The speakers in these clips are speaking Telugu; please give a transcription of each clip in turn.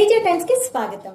తేజ టైమ్స్ కి స్వాగతం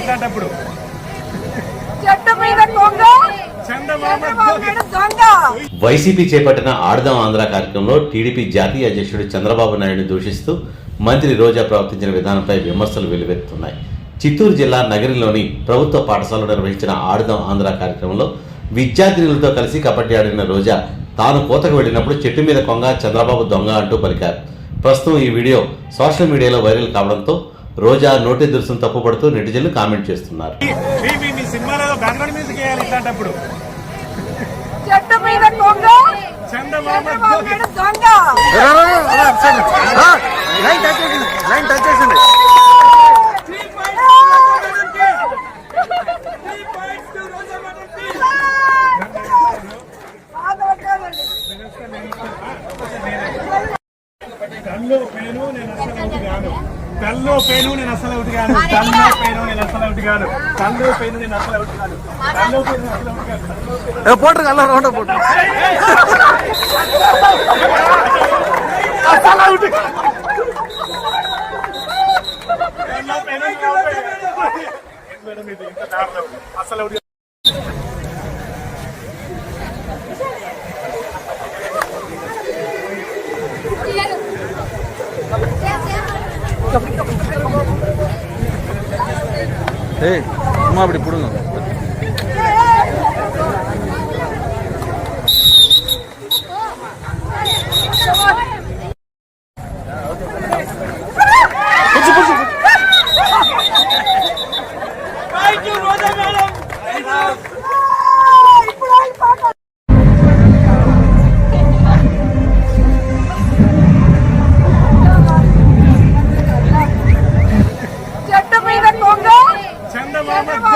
ఇట్లాంటప్పుడు చెట్టు మీద కొంగ చందమామ చంద్రబాబు నాయుడు దొంగ? వైసీపీ చేపట్టిన ఆడదాం ఆంధ్ర కార్యక్రమంలో టీడీపీ జాతీయ అధ్యక్షుడు చంద్రబాబు నాయుడు దూషిస్తూ మంత్రి రోజా ప్రవర్తించిన విధానంపై విమర్శలు వెల్లువెత్తుతున్నాయి చిత్తూరు జిల్లా నగరిలోని ప్రభుత్వ పాఠశాలలో నిర్వహించిన ఆడదాం ఆంధ్ర కార్యక్రమంలో విద్యార్థినులతో కలిసి కబడ్డీ ఆడిన రోజా తాను కోతకు వెళ్ళినప్పుడు చెట్టు మీద కొంగ చంద్రబాబు దొంగ అంటూ పలికారు. ప్రస్తుతం ఈ వీడియో సోషల్ మీడియాలో వైరల్ కావడంతో రోజా నోటి దురుసును తప్పుపడుతూ నెటిజన్లు కామెంట్ చేస్తున్నారు. పేను నేను తల్లో పెయిన్ నేను అసలు ఒకటి కాను తల్లో పెయిన్ నేను అసలు ఒకటి కాను తల్లో పెయిన్ నేను అసలు అవుట్ కాను తల్లో పెయిన్ అసలు ఒకటి కాను పోటర్ కల్లా రోడ పోటర్ అసలు ఒకటి తల్లో పెయిన్ ఇది ఇంత దారుణం అసలు ఒకటి ஏய் சும்மா அப்படி கொடுங்க Thank you, Rosa Madam! Yeah,